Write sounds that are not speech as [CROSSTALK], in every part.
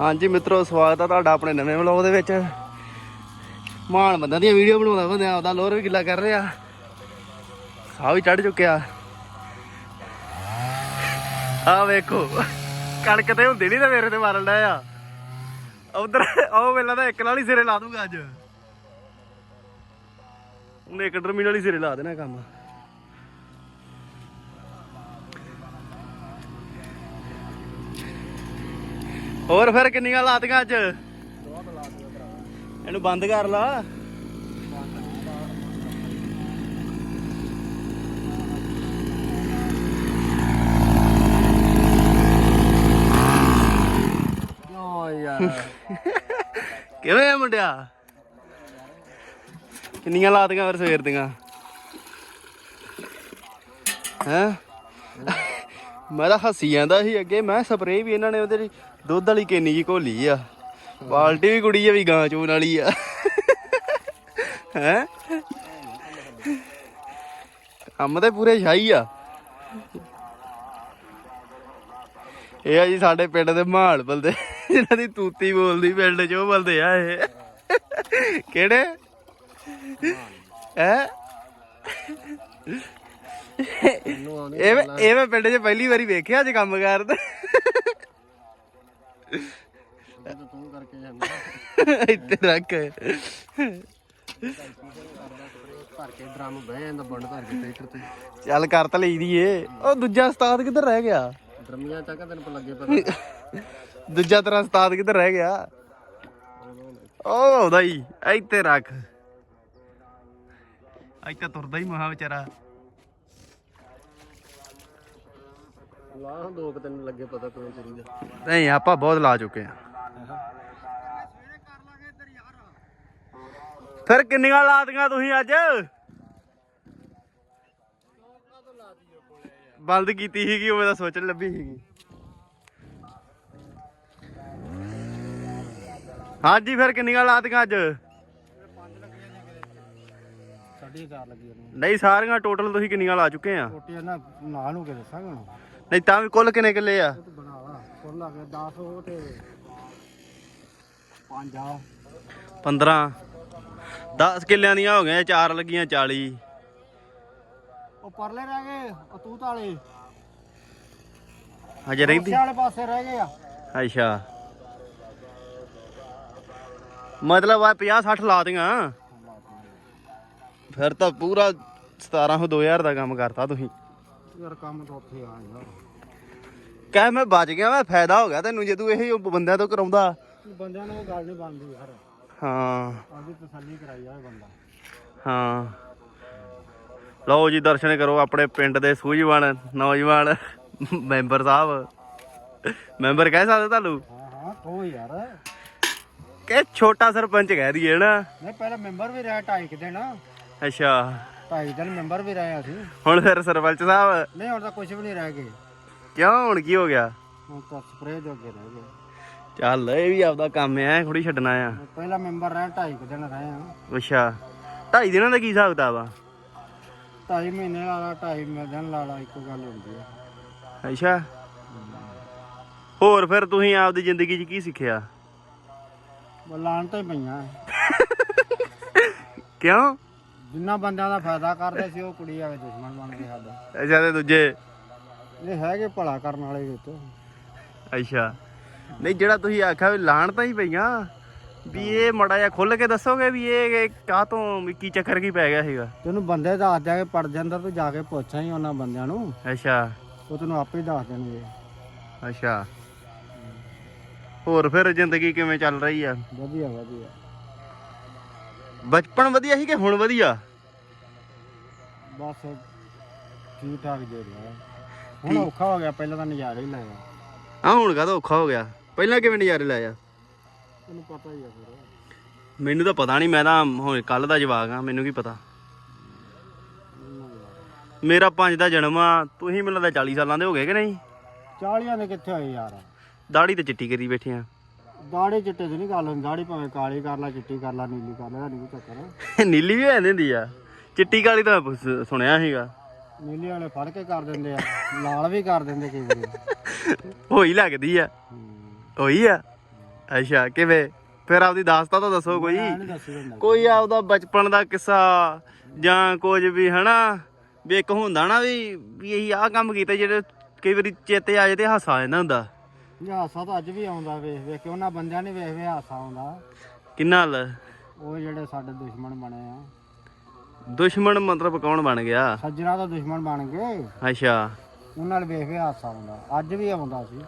ਹਾਂਜੀ ਮਿੱਤਰੋ, ਸਵਾਗਤ ਆ ਤੁਹਾਡਾ ਆਪਣੇ ਨਵੇਂ ਵਲੌਗ ਦੇ ਵਿੱਚ। ਮਾਨ ਬੰਦਾ ਦੀਆਂ ਵੀਡੀਓ ਬਣਾਉਂਦਾ ਬੰਦਾ, ਆਪਦਾ ਲੋਰ ਵੀ ਗਿੱਲਾ ਕਰ ਰਿਹਾ। ਸਾਹ ਵੀ ਚੜ ਚੁੱਕਿਆ। ਆ ਵੇਖੋ, ਕਣਕ ਤੇ ਹੁੰਦੀ ਨਹੀਂ ਤੇ ਮੇਰੇ ਤੇ ਮਾਰਨ ਡਿਆ ਆ। ਉਧਰ, ਉਹ ਵੇਲਾ ਤਾਂ ਇੱਕ ਨਾਲ ਹੀ ਸਿਰੇ ਲਾ ਦੂੰਗਾ ਅੱਜ। ਉਹਨੇ ਇੱਕ ਟਰਮੀਨਲ ਹੀ ਸਿਰੇ ਲਾ ਦੇਣਾ ਕੰਮ। ਹੋਰ ਫਿਰ ਕਿੰਨੀਆਂ ਲਾਤੀਆਂ ਅੱਜ? ਇਹਨੂੰ ਬੰਦ ਕਰ ਲਾ। ਕਿਵੇਂ ਆ ਮੁੰਡਿਆ? ਕਿੰਨੀਆਂ ਲਾਤੀਆਂ ਫਿਰ ਸਵੇਰ ਦੀਆਂ? ਹੈ? ਮੈਂ ਤਾਂ ਹੱਸੀ ਜਾਂਦਾ ਸੀ ਅੱਗੇ ਮੈਂ ਸਪਰੇਅ ਵੀ ਇਹਨਾਂ ਨੇ ਉਹਦੇ ਲਈ ਦੁੱਧ ਵਾਲੀ ਕੇਨੀ ਜੀ ਘੋਲੀ ਆ। ਬਾਲਟੀ ਵੀ ਕੁੜੀ ਆ ਵੀ ਗਾਂ ਚੂਨ ਵਾਲੀ ਆ। ਹੈ? ਕੰਮ ਤੇ ਪੂਰੇ ਸ਼ਾਹੀ ਆ। ਇਹ ਆ ਜੀ ਸਾਡੇ ਪਿੰਡ ਦੇ ਮਾਲ ਬਲਦੇ। ਇਹਨਾਂ ਦੀ ਤੂਤੀ ਬੋਲਦੀ ਪਿੰਡ 'ਚ ਉਹ ਬਲਦੇ ਆ ਇਹ। ਕਿਹੜੇ? ਹੈ? ਇਹ ਮੈਂ- ਇਹ ਮੈਂ ਪਿੰਡ 'ਚ ਪਹਿਲੀ ਵਾਰੀ ਵੇਖਿਆ ਅੱਜ ਕੰਮ ਕਰਦੇ ਤਾਂ ਤੂੰ ਕਰਕੇ ਜਾਂਦਾ। ਇੱਥੇ ਰੱਖ। ਭਰ ਕੇ ਡਰਮ ਬਹਿ ਜਾਂਦਾ ਬੰਡ ਧਰ ਕੇ ਟਰੈਕਟਰ ਤੇ। ਚੱਲ ਕਰ ਤਾਂ ਲਈ ਦੀ ਏ। ਉਹ ਦੂਜਾ ਉਸਤਾਦ ਕਿੱਧਰ ਰਹਿ ਗਿਆ? ਡਰਮੀਆਂ ਚੱਕ ਤੈਨੂੰ ਪਤਾ ਲੱਗੇ ਪਤਾ? ਦੂਜਾ ਤੇਰਾ ਉਸਤਾਦ ਕਿੱਧਰ ਰਹਿ ਗਿਆ? ਉਹ ਆਉਂਦਾ ਹੀ। ਇੱਥੇ ਰੱਖ। ਇੱਥੇ ਤੁਰਦਾ ਹੀ ਮਹਾ ਵਿਚਾਰਾ। ਲਾ ਦੋ ਕਿ ਤੈਨੂੰ ਲੱਗੇ ਪਤਾ ਕਿਵੇਂ ਚਰੀਦਾ ਨਹੀਂ ਆਪਾਂ ਬਹੁਤ ਲਾ ਚੁੱਕੇ ਆ। ਫਿਰ ਕਿੰਨੀਆਂ ਲਾਤੀਆਂ ਤੁਸੀਂ ਅੱਜ? ਬੰਦ ਕੀਤੀ ਸੀਗੀ ਉਹ ਤਾਂ ਸੋਚਣ ਲੱਭੀ ਸੀਗੀ। ਹਾਂਜੀ ਫਿਰ ਕਿੰਨੀਆਂ ਲਾਤੀਆਂ ਅੱਜ? ਚਾਰ ਨਹੀਂ ਸਾਰੀਆਂ ਟੋਟਲ ਤੁਸੀਂ ਕਿੰਨੀਆਂ ਲਾ ਚੁੱਕੇ ਆ? ਨਾ ਨਾਲ ਨੂੰ ਕੇ ਦੱਸਾਂਗਾ ਨਹੀਂ ਤਾਂ ਵੀ ਕੁੱਲ ਕਿੰਨੇ ਕਿੱਲੇ ਆ? ਬਣਾ ਲਾ ਫੁੱਲ ਆ ਗਿਆ 10 ਉਹ ਤੇ 5 ਆ। 15 10 ਕਿੱਲਿਆਂ ਦੀਆਂ ਹੋ ਗਈਆਂ ਚਾਰ ਲੱਗੀਆਂ 40 ਉਹ ਪਰਲੇ ਰਹਿ ਗਏ ਉਹ ਤੂੰ ਤਾਲੇ ਹਜੇ ਰਹਿੰਦੀ? ਵਾਲੇ ਪਾਸੇ ਰਹਿ ਗਏ ਆ। ਅੱਛਾ। ਮਤਲਬ ਆ 50 60 ਲਾ ਦੀਆਂ। ਫਿਰ ਤਾਂ ਪੂਰਾ 17 ਹੋ 2000 ਦਾ ਕੰਮ ਕਰਤਾ ਤੁਸੀਂ। ਯਾਰ ਕੰਮ ਤਾਂ ਉੱਥੇ ਆ ਯਾਰ। ਕਹਿ ਮੈਂ ਬਚ ਗਿਆ ਮੈਂ ਫਾਇਦਾ ਹੋ ਗਿਆ ਤੈਨੂੰ ਜੇ ਤੂੰ ਇਹ ਬੰਦਿਆਂ ਤੋਂ ਕਰਾਉਂਦਾ। ਬੰਦਿਆਂ ਨੂੰ ਉਹ ਗੱਲ ਨਹੀਂ ਬਣਦੀ ਯਾਰ। ਹਾਂ। ਆਪਦੀ ਤਸੱਲੀ ਕਰਾਈ ਆ ਇਹ ਬੰਦਾ। ਹਾਂ। ਲਓ ਜੀ ਦਰਸ਼ਨ ਕਰੋ ਆਪਣੇ ਪਿੰਡ ਦੇ ਸੂਝਵਾਨ ਨੌਜਵਾਨ ਮੈਂਬਰ ਸਾਹਿਬ। ਮੈਂਬਰ ਕਹਿ ਸਕਦੇ ਤੁਹਾਨੂੰ? ਹਾਂ ਹਾਂ ਕਹੋ ਯਾਰ। ਕਿ ਛੋਟਾ ਸਰਪੰਚ ਕਹਿ ਦਈਏ ਨਾ। ਨਹੀਂ ਪਹਿਲਾਂ ਮੈਂਬਰ ਵੀ ਰਿਹਾ ਢਾਈ ਕੁ ਦਿਨ। ਅੱਛਾ। ਢਾਈ ਦਿਨ ਮੈਂਬਰ ਵੀ ਰਹੇ ਅਸੀਂ ਹੁਣ ਫਿਰ ਸਰਪੰਚ ਸਾਹਿਬ? ਨਹੀਂ ਹੁਣ ਤਾਂ ਕੁਝ ਵੀ ਨਹੀਂ ਰਹਿ ਗਏ। ਕਿਉਂ? ਹੁਣ ਕੀ ਹੋ ਗਿਆ? ਹੁਣ ਤਾਂ ਸਪਰੇਅ ਜੋਗੇ ਰਹਿ ਗਏ ਚੱਲ ਇਹ ਵੀ ਆਪਦਾ ਕੰਮ ਐ ਥੋੜੀ ਛੱਡਣਾ ਆ। ਪਹਿਲਾਂ ਮੈਂਬਰ ਰਹੇ ਢਾਈ ਕੁ ਦਿਨ ਰਹੇ ਆ। ਅੱਛਾ। ਢਾਈ ਦਿਨਾਂ ਦਾ ਕੀ ਹਿਸਾਬ ਕਿਤਾਬ ਆ? ਢਾਈ ਮਹੀਨੇ ਲਾ ਲਾ ਢਾਈ ਮਹੀਨੇ ਦਿਨ ਲਾ ਲਾ ਇੱਕੋ ਗੱਲ ਹੁੰਦੀ ਆ। ਅੱਛਾ। ਹੋਰ ਫਿਰ ਤੁਸੀਂ ਆਪਦੀ ਜ਼ਿੰਦਗੀ 'ਚ ਕੀ ਸਿੱਖਿਆ? ਬਲਾਨ ਤਾਂ ਹੀ ਪਈਆਂ। ਕਿਉਂ? ਜਿੰਨਾ ਬੰਦਿਆਂ ਦਾ ਫਾਇਦਾ ਕਰਦੇ ਸੀ ਉਹ ਕੁੜੀ ਆਵੇ ਦੁਸ਼ਮਣ ਬਣ ਗਏ ਸਾਡਾ। ਅੱਛਾ ਤੇ ਦੂਜੇ? ਇਹ ਹੈਗੇ ਭਲਾ ਕਰਨ ਵਾਲੇ ਵਿੱਚ ਅੱਛਾ। ਨਹੀਂ ਜਿਹੜਾ ਤੁਸੀਂ ਆਖਿਆ ਵੀ ਲਾਣ ਤਾਂ ਹੀ ਪਈਆਂ ਵੀ ਇਹ ਮੜਾ ਜਿਹਾ ਖੁੱਲ ਕੇ ਦੱਸੋਗੇ ਵੀ ਇਹ ਕਾਹ ਤੋਂ ਕੀ ਚੱਕਰ ਕੀ ਪੈ ਗਿਆ ਸੀਗਾ? ਤੈਨੂੰ ਬੰਦੇ ਦੱਸ ਦਿਆਂਗੇ ਪੜ ਜਾਂਦਾ ਤੂੰ ਜਾ ਕੇ ਪੁੱਛਾਂ ਹੀ ਉਹਨਾਂ ਬੰਦਿਆਂ ਨੂੰ। ਅੱਛਾ। ਉਹ ਤੈਨੂੰ ਆਪੇ ਹੀ ਦੱਸ ਦੇਣਗੇ। ਅੱਛਾ। ਹੋਰ ਫਿਰ ਜ਼ਿੰਦਗੀ ਕਿਵੇਂ ਚੱਲ ਰਹੀ ਆ? ਵਧੀਆ ਵਧੀਆ। ਬਚਪਨ ਵਧੀਆ ਸੀ ਕਿ ਹੁਣ ਵਧੀਆ? ਬਸ ਠੀਕ ਠਾਕ ਜੇ ਰਿਹਾ। ਹੁਣ ਔਖਾ ਹੋ ਗਿਆ ਪਹਿਲਾਂ ਤਾਂ ਨਜ਼ਾਰੇ ਹੀ ਲਾਇਆ ਆ। ਹੁਣ ਕਾਹਦਾ ਔਖਾ ਹੋ ਗਿਆ? ਪਹਿਲਾਂ ਕਿਵੇਂ ਨਜ਼ਾਰੇ ਲਾਇਆ ਤੈਨੂੰ ਪਤਾ ਹੀ ਆ ਫਿਰ। ਮੈਨੂੰ ਤਾਂ ਪਤਾ ਨਹੀਂ ਮੈਂ ਤਾਂ ਹੁਣ ਕੱਲ ਦਾ ਜਵਾਕ ਆ ਮੈਨੂੰ ਕੀ ਪਤਾ? ਮੇਰਾ 5 ਦਾ ਜਨਮ ਆ ਤੁਸੀਂ ਮੈਨੂੰ ਲੱਗਦਾ 40 ਸਾਲਾਂ ਦੇ ਹੋ ਗਏ ਕਿ ਨਹੀਂ? 40 ਦੇ ਕਿੱਥੇ ਹੋਏ ਯਾਰ? ਦਾੜੀ ਤੇ ਚਿੱਟੀ ਕਰੀ ਬੈਠੇ ਆ। ਦਾੜੀ ਚਿੱਟੇ ਦੀ ਨਹੀਂ ਗੱਲ ਹੁੰਦੀ ਦਾੜੀ ਭਾਵੇਂ ਕਾਲੀ ਕਰ ਲਾ ਚਿੱਟੀ ਕਰ ਲਾ ਨੀਲੀ ਕਰ ਲਾ ਨਹੀਂ ਚੱਕਰ। [LAUGHS] ਨੀਲੀ ਵੀ ਹੋ ਜਾਂਦੀ ਹੁੰਦੀ ਆ। ਚਿੱਟੀ ਕਾਲੀ ਤਾਂ ਮੈਂ ਸੁਣਿਆ ਸੀਗਾ। ਨੀਲੀ ਵਾਲੇ ਫੜ ਕੇ ਕਰ ਦਿੰਦੇ ਆ ਲਾਲ ਵੀ ਕਰ ਦਿੰਦੇ ਕਈ ਵਾਰੀ। [LAUGHS] ਹੋਈ ਲੱਗਦੀ ਆ। ਹੂੰ। ਹੋਈ ਆ। ਅੱਛਾ ਕਿਵੇਂ? ਫਿਰ ਆਪਦੀ ਦਾਸਤਾ ਤਾਂ ਦੱਸੋ ਕੋਈ। ਮੈਂ ਨਹੀਂ ਦੱਸੀ ਹੁੰਦਾ ਕੋਈ ਆਪਦਾ ਬਚਪਨ ਦਾ ਕਿੱਸਾ ਜਾਂ ਕੁਝ ਵੀ ਹਨਾ? ਵੀ ਇੱਕ ਹੁੰਦਾ ਨਾ ਵੀ ਵੀ ਇਹੀ ਆਹ ਕੰਮ ਕੀਤਾ ਜਿਹੜੇ ਕਈ ਵਾਰੀ ਚੇਤੇ ਆ ਜੇ ਤੇ ਹਾਸਾ ਆ ਜਾਂਦਾ ਹੁੰਦਾ। ਇਹ ਹਾਸਾ ਤਾਂ ਅੱਜ ਵੀ ਆਉਂਦਾ ਵੇਖ ਵੇਖ ਕੇ ਉਹਨਾਂ ਬੰਦਿਆਂ ਨੇ ਵੇਖ ਵੇਖ ਹਾਸਾ ਆਉਂਦਾ। ਕਿੰਨਾ ਹਲ ਉਹ ਜਿਹੜੇ ਸਾਡੇ ਦੁਸ਼ਮਣ ਬਣੇ ਆ। ਦੁਸ਼ਮਣ ਮਤਲਬ ਕੌਣ ਬਣ ਗਿਆ? ਸੱਜਣਾ ਦਾ ਦੁਸ਼ਮਣ ਬਣ ਗਏ। ਅੱਛਾ। ਉਹਨਾਂ ਨਾਲ ਵੇਖ ਵੇਖ ਹਾਸਾ ਆਉਂਦਾ। ਅੱਜ ਵੀ ਆਉਂਦਾ ਸੀ।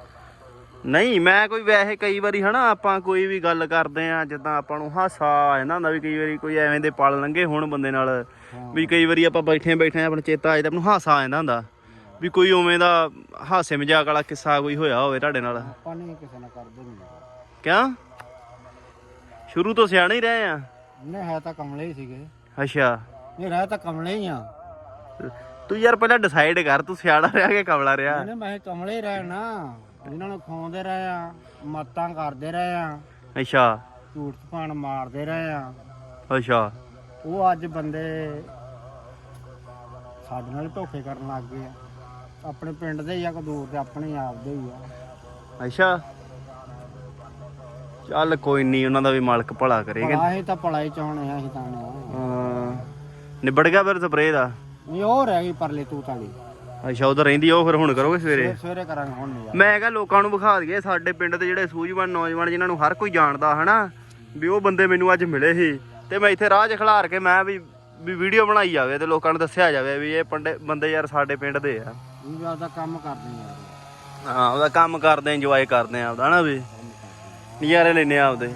ਨਹੀਂ ਮੈਂ ਕੋਈ ਵੈਸੇ ਕਈ ਵਾਰੀ ਹਨਾ ਆਪਾਂ ਕੋਈ ਵੀ ਗੱਲ ਕਰਦੇ ਆ ਜਿੱਦਾਂ ਆਪਾਂ ਨੂੰ ਹਾਸਾ ਆ ਜਾਂਦਾ ਹੁੰਦਾ ਵੀ ਕਈ ਵਾਰੀ ਕੋਈ ਐਵੇਂ ਦੇ ਪਲ ਲੰਘੇ ਹੁਣ ਬੰਦੇ ਨਾਲ। ਵੀ ਕਈ ਵਾਰੀ ਆਪਾਂ ਬੈਠੇ ਬੈਠੇ ਆਪਣਾ ਚੇਤਾ ਆ ਜਾਂਦਾ ਆਪਾਂ ਨੂੰ ਹਾਸਾ ਆ ਜਾਂਦਾ ਹੁੰਦਾ। ਵੀ ਕੋਈ ਉਵੇਂ ਦਾ ਹਾਸੇ ਮਜ਼ਾਕ ਵਾਲਾ ਕਿੱਸਾ ਕੋਈ ਹੋਇਆ ਹੋਵੇ ਤੁਹਾਡੇ ਨਾਲ? ਆਪਾਂ ਨਹੀਂ ਕਿਸੇ ਨਾਲ ਕਰਦੇ ਨਹੀਂ। ਕਿਆ? ਸ਼ੁਰੂ ਤੋਂ ਸਿਆਣੇ ਹੀ ਰਹੇ ਆ? ਨੇ ਹੈ ਤਾਂ ਕਮਲੇ ਹੀ ਸੀਗੇ। ਅੱਛਾ। ਇਹ ਰਹਿ ਤਾਂ ਕਮਲੇ ਹੀ ਆ। ਤੂੰ ਯਾਰ ਪਹਿਲਾਂ ਡਿਸਾਈਡ ਕਰ ਤੂੰ ਸਿਆਣਾ ਰਿਹਾ ਕਿ ਕਮਲਾ ਰਿਹਾ? ਇਹਨੇ ਮੈਂ ਕਮਲੇ ਹੀ ਰਹੇ ਨਾ ਇਹਨਾਂ ਨੂੰ ਖਾਉਂਦੇ ਰਹੇ ਆ ਮਤਾਂ ਕਰਦੇ ਰਹੇ ਆ। ਅੱਛਾ। ਝੂਠ ਪਾਣ ਮਾਰਦੇ ਰਹੇ ਆ। ਅੱਛਾ। ਉਹ ਅੱਜ ਬੰਦੇ ਸਾਡੇ ਨਾਲ ਧੋਖੇ ਕਰਨ ਲੱਗ ਗਏ ਆ। ਆਪਣੇ ਪਿੰਡ ਦੇ ਆ ਕੋ ਦੂਰ ਦੇ ਆਪਣੇ ਆਪ ਦੇ ਹੀ ਆ। ਅੱਛਾ। ਚੱਲ ਕੋਈ ਨਹੀਂ ਉਹਨਾਂ ਦਾ ਵੀ ਮਾਲਕ ਭਲਾ ਕਰੇਗਾ ਭਲਾ ਅਸੀਂ ਤਾਂ ਭਲਾ ਹੀ ਚਾਹਣੇ ਆ ਅਸੀਂ ਤਾਂ ਨੇ ਹਾਂ। ਨਿਬੜ ਗਿਆ ਫਿਰ ਸਪਰੇਅ ਦਾ? ਨਹੀਂ ਉਹ ਰਹਿ ਗਈ ਪਰਲੇ ਤੂੰ ਤਾਲੀ ਅੱਛਾ ਉਧਰ ਰਹਿੰਦੀ ਉਹ ਫਿਰ ਹੁਣ ਕਰੋਗੇ ਸਵੇਰੇ? ਸਵੇਰੇ ਕਰਾਂਗੇ ਹੁਣ ਨਹੀਂ ਯਾਰ ਮੈਂ ਕਿਹਾ ਲੋਕਾਂ ਨੂੰ ਵਿਖਾ ਦਈਏ ਸਾਡੇ ਪਿੰਡ ਦੇ ਜਿਹੜੇ ਸੂਝਵਾਨ ਨੌਜਵਾਨ ਜਿਨ੍ਹਾਂ ਨੂੰ ਹਰ ਕੋਈ ਜਾਣਦਾ ਹਨਾ? ਵੀ ਉਹ ਬੰਦੇ ਮੈਨੂੰ ਅੱਜ ਮਿਲੇ ਸੀ। ਤੇ ਮੈਂ ਇੱਥੇ ਰਾਹ 'ਚ ਖਿਲਾਰ ਕੇ ਮੈਂ ਵੀ ਵੀ ਵੀਡੀਓ ਬਣਾਈ ਜਾਵੇ ਤੇ ਲੋਕਾਂ ਨੂੰ ਦੱਸਿਆ ਜਾਵੇ ਵੀ ਇਹ ਪੰਡੇ ਬੰਦੇ ਯਾਰ ਸਾਡੇ ਪਿੰਡ ਦੇ ਆ। ਵੀ ਆਪਦਾ ਕੰਮ ਕਰਦੇ ਯਾਰ। ਹਾਂ ਉਹਦਾ ਕੰਮ ਕਰਦੇ ਇੰਜੋਏ ਕਰਦੇ ਆ ਆਪਦਾ ਹਨਾ ਵੀ? ਨਜ਼ਾਰੇ ਲੈਨੇ ਆ ਆਪਦੇ।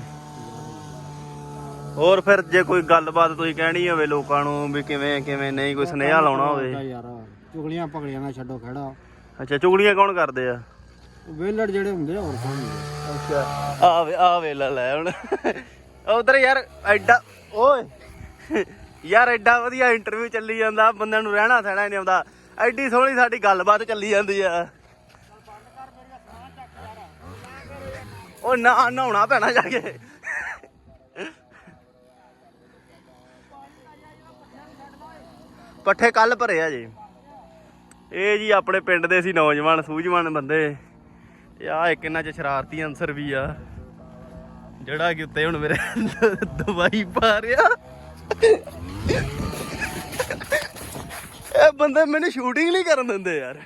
ਹੋਰ ਫਿਰ ਜੇ ਕੋਈ ਗੱਲਬਾਤ ਤੁਸੀਂ ਕਹਿਣੀ ਹੋਵੇ ਲੋਕਾਂ ਨੂੰ ਵੀ ਕਿਵੇਂ ਕਿਵੇਂ ਨਹੀਂ ਕੋਈ ਸੁਨੇਹਾ ਲਾਉਣਾ ਹੋਵੇ? ਤਾਂ ਯਾਰ ਚੁਗਲੀਆਂ ਪਗਲੀਆਂ ਨਾਲ ਛੱਡੋ ਖੜਾ। ਅੱਛਾ ਚੁਗਲੀਆਂ ਕੌਣ ਕਰਦੇ ਆ? ਵੇਲੜ ਜਿਹੜੇ ਹੁੰਦੇ ਆ ਹੋਰ ਕੌਣ ਹੁੰਦੇ? ਅੱਛਾ। ਆ ਵੇ ਆ ਵੇ ਲੈ ਲੈ ਹੁਣ ਉਧਰ ਯਾਰ ਐਡਾ ਓਏ। ਯਾਰ ਐਡਾ ਵਧੀਆ ਇੰਟਰਵਿਊ ਚੱਲੀ ਜਾਂਦਾ ਬੰਦਿਆਂ ਨੂੰ ਰਹਿਣਾ ਸਹਿਣਾ ਨਹੀਂ ਆਉਂਦਾ। ਐਡੀ ਸੋਹਣੀ ਸਾਡੀ ਗੱਲਬਾਤ ਚੱਲੀ ਜਾਂਦੀ ਆ। ਉਹ ਨਾ, ਨਹਾਉਣਾ ਪੈਣਾ ਜਾ ਕੇ। ਪੱਠੇ ਕੱਲ ਭਰੇ ਆ ਜੀ। ਇਹ ਜੀ ਆਪਣੇ ਪਿੰਡ ਦੇ ਸੀ ਨੌਜਵਾਨ, ਸੂਝਵਾਨ ਬੰਦੇ। ਤੇ ਆ ਇੱਕ ਇਹਨਾਂ ਚ ਸ਼ਰਾਰਤੀ ਅੰਸਰ ਵੀ ਆ। ਜਿਹੜਾ ਕਿ ਉੱਤੇ ਹੁਣ ਮੇਰੇ ਦਵਾਈ ਪਾ ਰਿਹਾ। ਇਹ ਬੰਦੇ ਮੈਨੂੰ ਸ਼ੂਟਿੰਗ ਨਹੀਂ ਕਰਨ ਦਿੰਦੇ ਯਾਰ।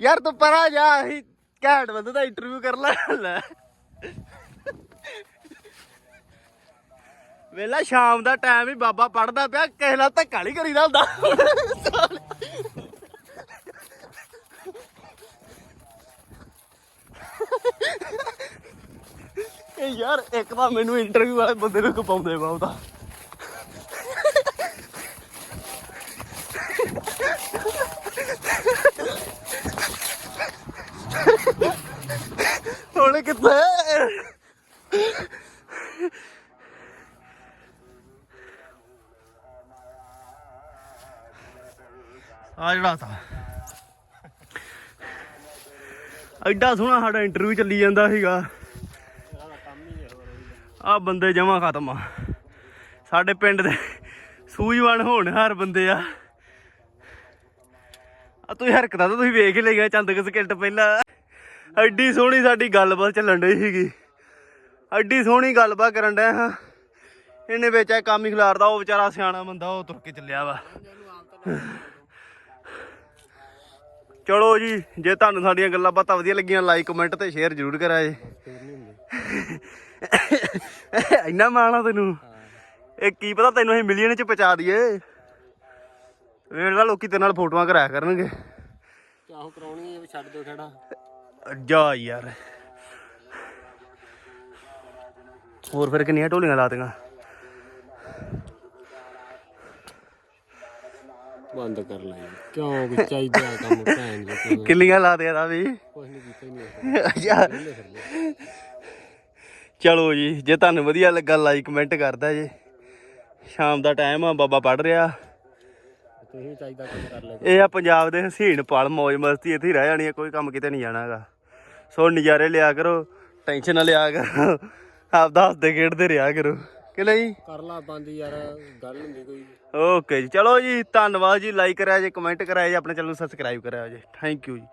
ਯਾਰ ਤੂੰ ਪਰਾਂ ਜਾ, ਅਸੀਂ ਘੈਂਟ ਬੰਦੇ ਦਾ ਇੰਟਰਵਿਊ ਕਰ ਲੈ ਲੈ। ਵੇਲਾ ਸ਼ਾਮ ਦਾ ਟਾਈਮ ਹੀ ਬਾਬਾ ਪੜਦਾ ਪਿਆ, ਕਿਸੇ ਨਾਲ ਧੱਕਾ ਨਹੀਂ ਕਰੀਦਾ ਹੁੰਦਾ। ਯਾਰ, ਇੱਕ ਤਾਂ ਮੈਨੂੰ ਇੰਟਰਵਿਊ ਵਾਲੇ ਬੰਦੇ ਨੂੰ ਕਪਾਉਂਦੇ ਬਹੁਤਾ ਹੁਣ ਕਿੱਥੇ ਆ ਜਿਹੜਾ ਤਾਂ। ਐਡਾ ਸੋਹਣਾ ਸਾਡਾ ਇੰਟਰਵਿਊ ਚੱਲੀ ਜਾਂਦਾ ਸੀਗਾ। ਆ ਬੰਦੇ ਜਮਾ ਖਤਮ ਆ। ਸਾਡੇ ਪਿੰਡ ਦੇ ਸੂਝਵਾਨ ਹੋਣਹਾਰ ਬੰਦੇ ਆ। ਆ ਤੂੰ ਹਰਕਤਾਂ ਤਾਂ ਤੁਸੀਂ ਵੇਖ ਹੀ ਲਈਆਂ ਚੰਦ ਕੁ ਸਕਿੰਟ ਪਹਿਲਾਂ। ਐਡੀ ਸੋਹਣੀ ਸਾਡੀ ਗੱਲਬਾਤ ਚੱਲਣ ਡਈ ਸੀਗੀ। ਐਡੀ ਸੋਹਣੀ ਗੱਲਬਾਤ ਕਰਨ ਡਿਆ ਹਾਂ। ਇਹਨੇ ਵਿੱਚ ਇਹ ਕੰਮ ਹੀ ਖਿਲਾਰਦਾ ਉਹ ਵਿਚਾਰਾ ਸਿਆਣਾ ਬੰਦਾ, ਉਹ ਤੁਰ ਕੇ ਚੱਲਿਆ ਵਾ। ਚਲੋ ਜੀ, ਜੇ ਤੁਹਾਨੂੰ ਸਾਡੀਆਂ ਗੱਲਾਂ ਬਾਤਾਂ ਵਧੀਆ ਲੱਗੀਆਂ ਲਾਈਕ ਕਮੈਂਟ ਤੇ ਸ਼ੇਅਰ ਜ਼ਰੂਰ ਕਰਿਆ ਜੀ। ਇੰਨਾ ਮਾਣਾ ਤੈਨੂੰ। ਇਹ ਕੀ ਪਤਾ ਤੈਨੂੰ ਅਸੀਂ ਮਿਲੀਅਨ ਚ ਪਹੁੰਚਾ ਦਈਏ। ਵੇਖ ਲਾ, ਲੋਕੀ ਤੇਰੇ ਨਾਲ ਫੋਟੋਆਂ ਕਰਾਇਆ ਕਰਨਗੇ। ਚਾਹੋ ਕਰਾਉਣੀ ਇਹ ਛੱਡ ਦਿਓ ਖੜਾ। ਜਾ ਯਾਰ। ਹੋਰ ਫਿਰ ਕਿੰਨੀਆਂ ਢੋਲੀਆਂ ਲਾਤੀਆਂ? ਬੰਦ ਕਰ ਲੈ ਕਿਉਂ ਵੀ ਚਾਹੀਦਾ ਕੰਮ ਭੈਣ ਜੀ? [LAUGHS] ਕਿੰਨੀਆਂ ਲਾਤੀਆਂ ਦਾ ਵੀ? ਕੁਝ ਨਹੀਂ ਕੀਤਾ ਹੀ ਨਹੀਂ ਚਲੋ ਜੀ ਜੇ ਤੁਹਾਨੂੰ ਵਧੀਆ ਲੱਗਾ ਲਾਈਕ ਕਮੈਂਟ ਕਰਦਾ ਜੇ। ਸ਼ਾਮ ਦਾ ਟਾਈਮ ਆ ਬਾਬਾ ਪੜ ਰਿਹਾ। ਤੁਸੀਂ ਚਾਹੀਦਾ ਕੰਮ ਕਰ ਲੈ ਇਹ ਆ ਪੰਜਾਬ ਦੇ ਹਸੀਨ ਪਲ ਮौज ਮਸਤੀ ਇੱਥੇ ਹੀ ਰਹਿ ਜਾਣੀ ਹੈ ਕੋਈ ਕੰਮ ਕਿਤੇ ਨਹੀਂ ਜਾਣਾ ਹੈਗਾ। ਸੋ ਨਜ਼ਾਰੇ ਲਿਆ ਕਰੋ ਟੈਨਸ਼ਨ ਨਾ ਲਿਆ ਕਰੋ ਆਪਦਾ ਹੱਸਦੇ ਖੇਡਦੇ ਰਿਹਾ ਕਰੋ ਕਿ ਨਹੀਂ? ਕਰ ਲਾ ਬੰਦ ਯਾਰ ਗੱਲ ਹੁੰਦੀ ਕੋਈ। ਓਕੇ ਜੀ ਚਲੋ ਜੀ ਧੰਨਵਾਦ ਜੀ ਲਾਈਕ ਕਰਿਆ ਜੇ ਕਮੈਂਟ ਕਰਿਆ ਜੇ ਆਪਣੇ ਚੈਨਲ ਨੂੰ ਸਬਸਕ੍ਰਾਈਬ ਕਰਿਆ ਜੇ। ਥੈਂਕ ਯੂ ਜੀ।